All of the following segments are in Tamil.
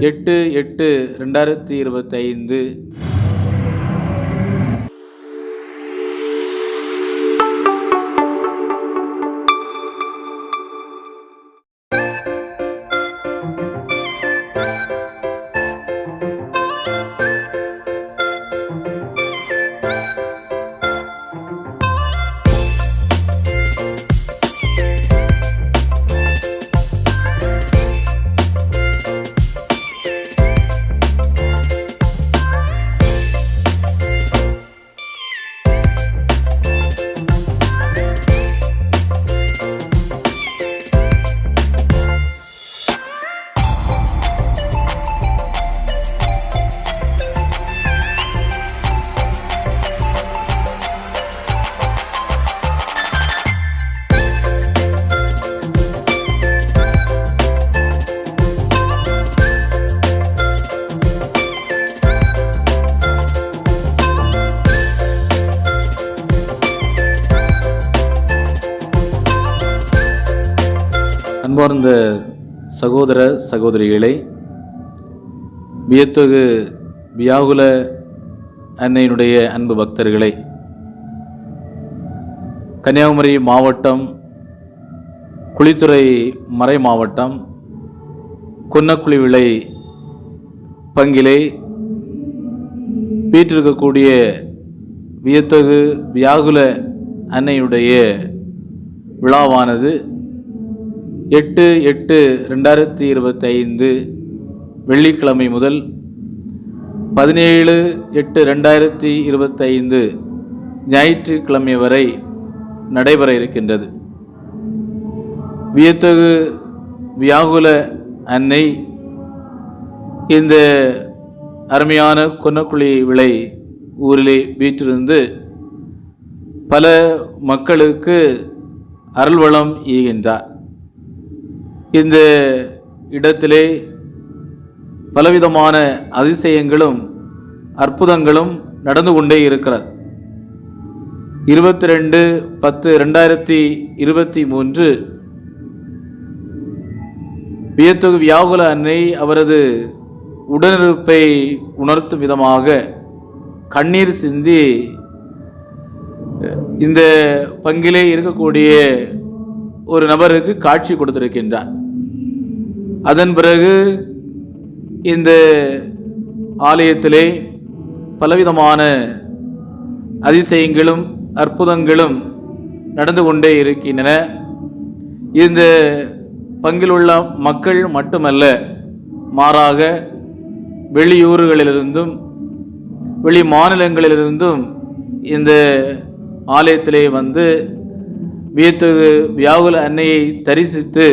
எட்டு எட்டு ரெண்டாயிரத்தி இருபத்தைந்து அன்பார்ந்த சகோதர சகோதரிகளை வியத்தகு வியாகுல அன்னையினுடைய அன்பு பக்தர்களை கன்னியாகுமரி மாவட்டம் குளித்துறை மறை மாவட்டம் குன்னக்குழி விளை பங்கிலே வீற்றிருக்கக்கூடிய வியத்தகு வியாகுல அன்னையுடைய விழாவானது எட்டு எட்டு ரெண்டாயிரத்தி இருபத்தைந்து வெள்ளிக்கிழமை முதல் பதினேழு எட்டு ரெண்டாயிரத்தி இருபத்தைந்து ஞாயிற்றுக்கிழமை வரை நடைபெற இருக்கின்றது. வியத்தகு வியாகுல அன்னை இந்த அருமையான கொன்னக்குழி விளை ஊரிலே வீற்றிருந்து பல மக்களுக்கு அருள்வளம் ஈகின்றார். இந்த இடத்திலே பலவிதமான அதிசயங்களும் அற்புதங்களும் நடந்து கொண்டே இருக்கிறது. இருபத்தி ரெண்டு பத்து ரெண்டாயிரத்தி இருபத்தி மூன்று வியத்தகு வியாகுல அன்னை அவரது உடனிருப்பை உணர்த்தும் விதமாக கண்ணீர் சிந்தி இந்த பங்கிலே இருக்கக்கூடிய ஒரு நபருக்கு காட்சி கொடுத்திருக்கின்றார். அதன் பிறகு இந்த ஆலயத்திலே பலவிதமான அதிசயங்களும் அற்புதங்களும் நடந்து கொண்டே இருக்கின்றன. இந்த பங்கிலுள்ள மக்கள் மட்டுமல்ல மாறாக வெளியூர்களிலிருந்தும் வெளி மாநிலங்களிலிருந்தும் இந்த ஆலயத்திலே வந்து வியத்தகு வியாகுல அன்னையை தரிசித்து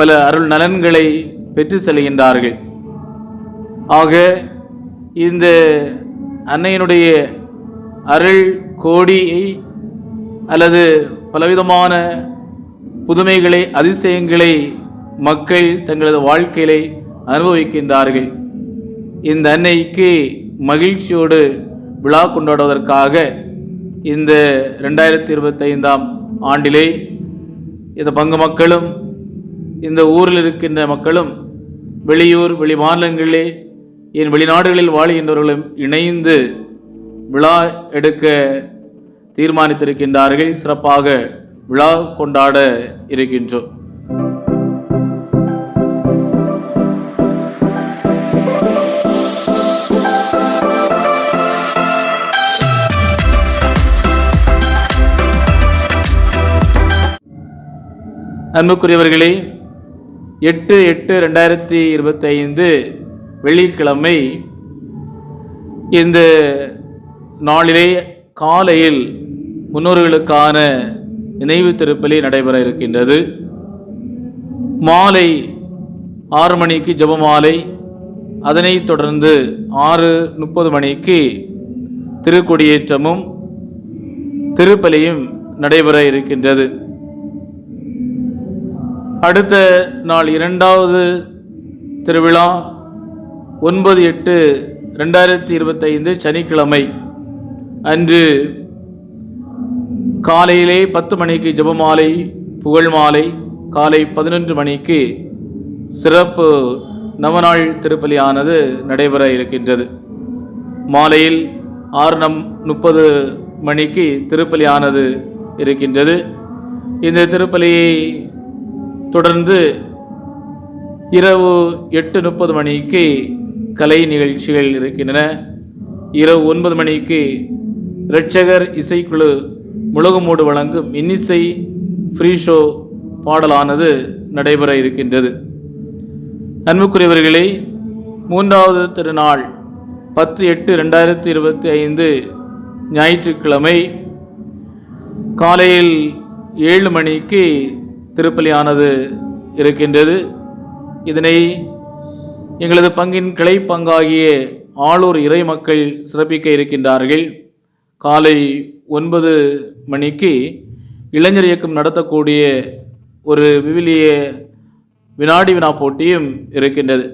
பல அருள் நலன்களை பெற்று செல்கின்றார்கள். ஆக இந்த அன்னையினுடைய அருள் கோடியை அல்லது பலவிதமான புதுமைகளை அதிசயங்களை மக்கள் தங்களது வாழ்க்கையிலே அனுபவிக்கின்றார்கள். இந்த அன்னைக்கு மகிழ்ச்சியோடு விழா கொண்டாடுவதற்காக இந்த ரெண்டாயிரத்தி இருபத்தைந்தாம் ஆண்டிலே இந்த பங்கு மக்களும் இந்த ஊரில் இருக்கின்ற மக்களும் வெளியூர் வெளி மாநிலங்களிலே என் வெளிநாடுகளில் வாழுகின்றவர்களும் இணைந்து விழா எடுக்க தீர்மானித்திருக்கின்றார்கள். சிறப்பாக விழா கொண்டாட இருக்கின்றோம். அன்புக்குரியவர்களே எட்டு எட்டு ரெண்டாயிரத்தி இருபத்தைந்து வெள்ளிக்கிழமை இந்த நாளிலே காலையில் முன்னோர்களுக்கான நினைவு திருப்பலி நடைபெற இருக்கின்றது. மாலை ஆறு மணிக்கு ஜெபமாலை அதனைத் தொடர்ந்து ஆறு முப்பது மணிக்கு திருக்கொடியேற்றமும் திருப்பலியும் நடைபெற இருக்கின்றது. அடுத்த நாள் இரண்டாவது திருவிழா ஒன்பது எட்டு ரெண்டாயிரத்தி இருபத்தைந்து சனிக்கிழமை. அன்று காலையிலே பத்து மணிக்கு ஜபமாலை புகழ் மாலை காலை பதினொன்று மணிக்கு சிறப்பு நவநாள் திருப்பலியானது நடைபெற இருக்கின்றது. மாலையில் ஆறு நம் முப்பது மணிக்கு திருப்பலியானது இருக்கின்றது. இந்த திருப்பலியை தொடர்ந்து இரவு எட்டு முப்பது மணிக்கு கலை நிகழ்ச்சிகள் இருக்கின்றன. இரவு ஒன்பது மணிக்கு இரட்சகர் இசைக்குழு முழகமோடு வழங்கும் இன்னிசை ஃப்ரீ ஷோ பாடலானது நடைபெற இருக்கின்றது. அன்புக்குரியவர்களே மூன்றாவது திருநாள் பத்து எட்டு ரெண்டாயிரத்தி இருபத்தி ஐந்து ஞாயிற்றுக்கிழமை காலையில் ஏழு மணிக்கு திருப்பலியானது இருக்கின்றது. இதனை எங்களது பங்கின் கிளை பங்காகிய ஆளூர் இறை மக்கள் சிறப்பிக்க இருக்கின்றார்கள். காலை ஒன்பது மணிக்கு இளைஞர் இயக்கம் நடத்தக்கூடிய ஒரு விவிலிய வினாடி வினா போட்டியும் இருக்கின்றது.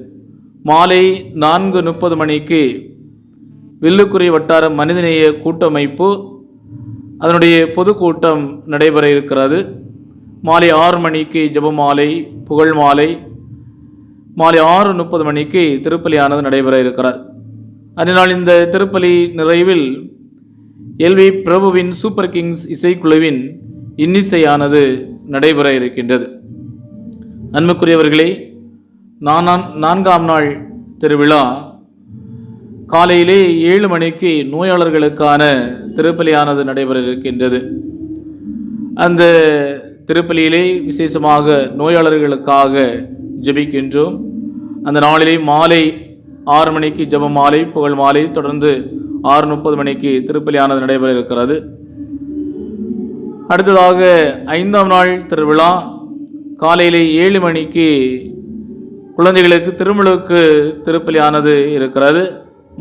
மாலை நான்கு முப்பது மணிக்கு வில்லுக்குறை வட்டார மனிதநேய கூட்டமைப்பு அதனுடைய பொதுக்கூட்டம் நடைபெற இருக்கிறது. மாலை ஆறு மணிக்கு ஜெபமாலை புகழ் மாலை. மாலை ஆறு முப்பது மணிக்கு திருப்பலியானது நடைபெற இருக்கிறார். அதனால் இந்த திருப்பலி நிறைவில் எல்வி பிரபுவின் சூப்பர் கிங்ஸ் இசைக்குழுவின் இன்னிசையானது நடைபெற இருக்கின்றது. அன்புக்குரியவர்களே நானாம் நான்காம் நாள் திருவிழா காலையிலே ஏழு மணிக்கு நோயாளர்களுக்கான திருப்பலியானது நடைபெற இருக்கின்றது. அந்த திருப்பலியிலே விசேஷமாக நோயாளர்களுக்காக ஜெபிக்கின்றோம். அந்த நாளிலே மாலை ஆறு மணிக்கு ஜப மாலை புகழ் மாலை தொடர்ந்து ஆறு முப்பது மணிக்கு திருப்பலியானது நடைபெற இருக்கிறது. அடுத்ததாக ஐந்தாம் நாள் திருவிழா காலையிலே ஏழு மணிக்கு குழந்தைகளுக்கு திருமலுக்கு திருப்பலியானது இருக்கிறது.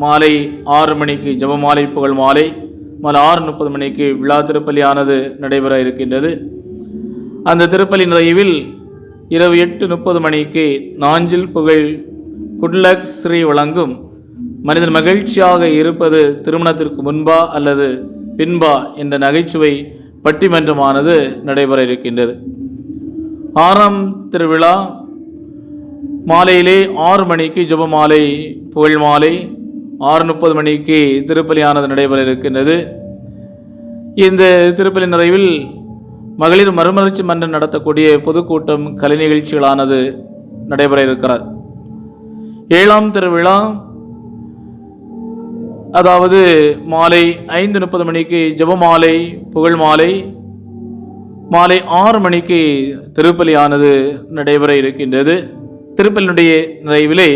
மாலை ஆறு மணிக்கு ஜெபமாலை புகழ் மாலை மாலை ஆறு முப்பது மணிக்கு விழா திருப்பலியானது நடைபெற இருக்கின்றது. அந்த திருப்பலி நிறைவில் இரவு எட்டு முப்பது மணிக்கு நாஞ்சில் புகழ் குட்லக் ஸ்ரீ வழங்கும். மனிதன் மகிழ்ச்சியாக இருப்பது திருமணத்திற்கு முன்பா அல்லது பின்பா என்ற நகைச்சுவை பட்டிமன்றமானது நடைபெற இருக்கின்றது. ஆறாம் திருவிழா மாலையிலே ஆறு மணிக்கு ஜெபமாலை புகழ் மாலை ஆறு முப்பது மணிக்கு திருப்பலியானது நடைபெற இருக்கின்றது. இந்த திருப்பலி நிறைவில் மகளிர் மறுமலர்ச்சி மன்றம் நடத்தக்கூடிய பொதுக்கூட்டம் கலை நிகழ்ச்சிகளானது நடைபெற இருக்கிறார் ஏழாம் திருவிழா அதாவது மாலை ஐந்து முப்பது மணிக்கு ஜபமாலை புகழ் மாலை மாலை ஆறு மணிக்கு திருப்பலியானது நடைபெற இருக்கின்றது. திருப்பலினுடைய நிறைவிலே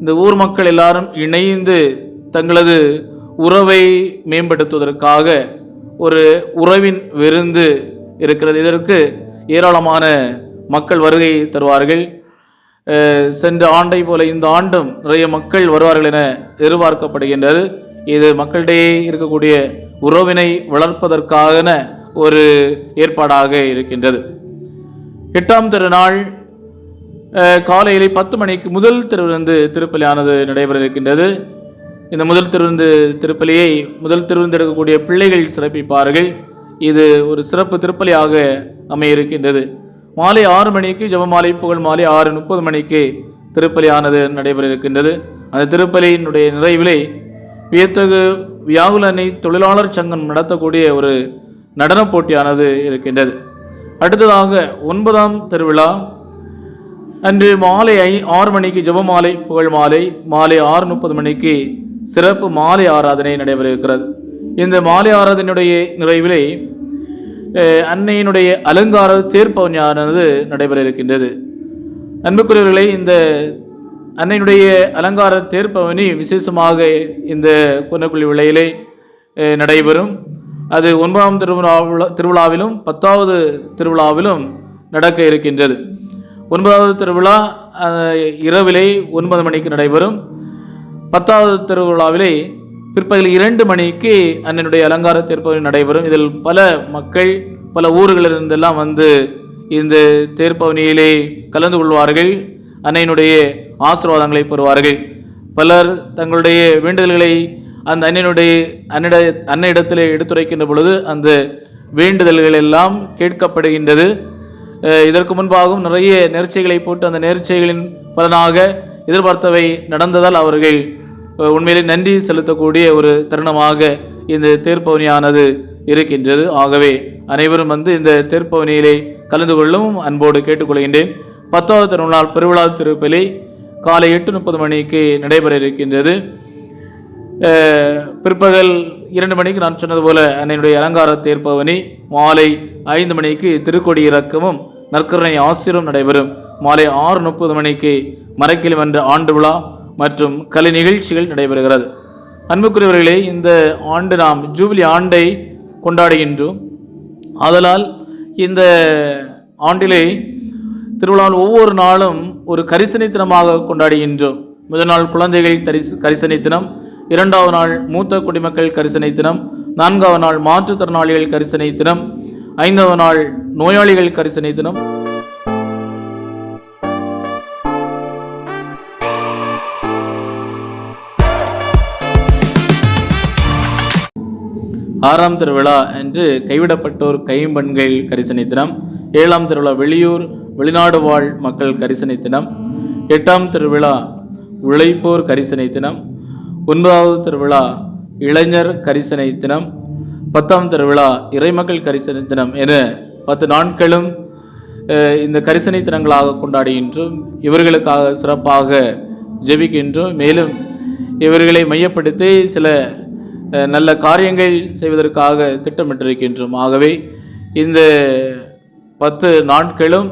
இந்த ஊர் மக்கள் எல்லாரும் இணைந்து தங்களது உறவை மேம்படுத்துவதற்காக ஒரு உறவின் விருந்து இருக்கிறது. இதற்கு ஏராளமான மக்கள் வருகை தருவார்கள். சென்ற ஆண்டை போல இந்த ஆண்டும் நிறைய மக்கள் வருவார்கள் என எதிர்பார்க்கப்படுகின்றது. இது மக்களிடையே இருக்கக்கூடிய உறவினை வளர்ப்பதற்கான ஒரு ஏற்பாடாக இருக்கின்றது. எட்டாம் திருநாள் காலையிலே பத்து மணிக்கு முதல் திருவிருந்து திருப்பலியானது நடைபெற இருக்கின்றது. இந்த முதல் திருவிருந்து திருப்பலியை முதல் திருவிருந்து எடுக்கக்கூடிய பிள்ளைகள் சிறப்பிப்பார்கள். இது ஒரு சிறப்பு திருப்பலியாக அமைய இருக்கின்றது மாலை ஆறு மணிக்கு ஜெபமாலை புகழ் மாலை ஆறு முப்பது மணிக்கு திருப்பலியானது நடைபெற இருக்கின்றது அந்த திருப்பலியினுடைய நிறைவிலே வியத்தகு வியாகுலனை தொழிலாளர் சங்கம் நடத்தக்கூடிய ஒரு நடனப் போட்டியானது இருக்கின்றது. அடுத்ததாக ஒன்பதாம் திருவிழா. அன்று மாலை ஐ ஆறு மணிக்கு ஜெபமாலை புகழ் மாலை மாலை ஆறு முப்பது மணிக்கு சிறப்பு மாலை ஆராதனை நடைபெற இருக்கிறது இந்த மாலை ஆராதனையுடைய நிறைவிலே அன்னையினுடைய அலங்கார தேர்ப்பவனியானது நடைபெற இருக்கின்றது அன்புக்குரியவர்களே இந்த அன்னையினுடைய அலங்கார தேர்ப்பவனி விசேஷமாக இந்த குன்னக்குழி விலையிலே நடைபெறும். அது ஒன்பதாம் திருவிழா திருவிழாவிலும் பத்தாவது திருவிழாவிலும் நடக்க இருக்கின்றது. ஒன்பதாவது திருவிழா இரவிலே ஒன்பது மணிக்கு நடைபெறும். பத்தாவது திருவிழாவிலே பிற்பகல் இரண்டு மணிக்கு அண்ணனுடைய அலங்கார தேர்ப்பவனி நடைபெறும். இதில் பல மக்கள் பல ஊர்களிலிருந்தெல்லாம் வந்து இந்த தேர்ப்பவனியிலே கலந்து கொள்வார்கள். அன்னையினுடைய ஆசீர்வாதங்களை பெறுவார்கள். பலர் தங்களுடைய வேண்டுதல்களை அந்த அன்னையினுடைய அன்னிட அன்னையிடத்திலே எடுத்துரைக்கின்ற பொழுது அந்த வேண்டுதல்கள் எல்லாம் கேட்கப்படுகின்றது இதற்கு முன்பாகவும் நிறைய நேர்ச்சைகளை போட்டு அந்த நேர்ச்சைகளின் பலனாக எதிர்பார்த்தவை நடந்ததால் அவர்கள் உண்மையிலே நன்றி செலுத்தக்கூடிய ஒரு தருணமாக இந்த தேர்ப்பவனியானது இருக்கின்றது. ஆகவே அனைவரும் வந்து இந்த தேர்ப்பவனியிலே கலந்து கொள்ளவும் அன்போடு கேட்டுக்கொள்கின்றேன். பத்தாவது திருநாள் பெருவிழா திருப்பலி காலை எட்டு முப்பது மணிக்கு நடைபெற இருக்கின்றது. பிற்பகல் இரண்டு மணிக்கு நான் சொன்னது போல என்னுடைய அலங்கார தேர்ப்பவனி மாலை ஐந்து மணிக்கு திருக்கொடி இறக்கமும் நற்கருணை ஆசிரியரும் நடைபெறும். மாலை ஆறு முப்பது மணிக்கு மரக்கிளி என்ற ஆண்டு விழா மற்றும் கலை நிகழ்ச்சிகள் நடைபெறுகிறது. அன்புக்குரியவர்களே இந்த ஆண்டு நாம் ஜூபிலி ஆண்டை கொண்டாடுகின்றோம். ஆதலால் இந்த ஆண்டிலே திருவிழாவில் ஒவ்வொரு நாளும் ஒரு கரிசனை தினமாக கொண்டாடுகின்றோம். முதல் நாள் குழந்தைகள் கரிச கரிசனை தினம் இரண்டாவது நாள் மூத்த குடிமக்கள் கரிசனை தினம் நான்காவது நாள் மாற்றுத்திறனாளிகள் கரிசனை தினம் ஐந்தாவது நாள் நோயாளிகள் கரிசனை தினம் ஆறாம் திருவிழா என்று கைவிடப்பட்டோர் கைம்பெண்கள் கரிசனை தினம் ஏழாம் திருவிழா வெளியூர் வெளிநாடு வாழ் மக்கள் கரிசனை தினம் எட்டாம் திருவிழா உழைப்போர் கரிசனை தினம் ஒன்பதாவது திருவிழா இளைஞர் கரிசனை தினம் பத்தாம் திருவிழா இறைமக்கள் கரிசனை தினம் என பத்து நாட்களும் இந்த கரிசனை தினங்களாக கொண்டாடுகின்றோம். இவர்களுக்காக சிறப்பாக ஜெபிக்கின்றோம். மேலும் இவர்களை மையப்படுத்தி சில நல்ல காரியங்கள் செய்வதற்காக திட்டமிட்டிருக்கின்றோம். ஆகவே இந்த பத்து நாட்களும்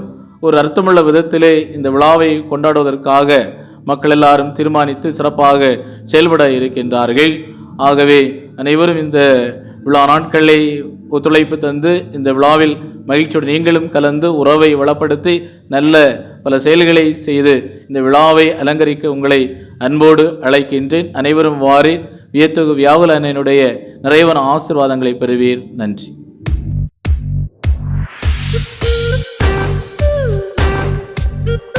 ஒரு அர்த்தமுள்ள விதத்திலே இந்த விழாவை கொண்டாடுவதற்காக மக்கள் எல்லாரும் தீர்மானித்து சிறப்பாக செயல்பட இருக்கின்றார்கள். ஆகவே அனைவரும் இந்த விழா நாட்களை ஒத்துழைப்பு தந்து இந்த விழாவில் மகிழ்ச்சியோடு நீங்களும் கலந்து உறவை வளப்படுத்தி நல்ல பல செயல்களை செய்து இந்த விழாவை அலங்கரிக்க உங்களை அன்போடு அழைக்கின்றேன். அனைவரும் வாரி வியத்தகு வியாகுல அண்ணனுடைய நிறைவன ஆசிர்வாதங்களை பெறுவீர். நன்றி.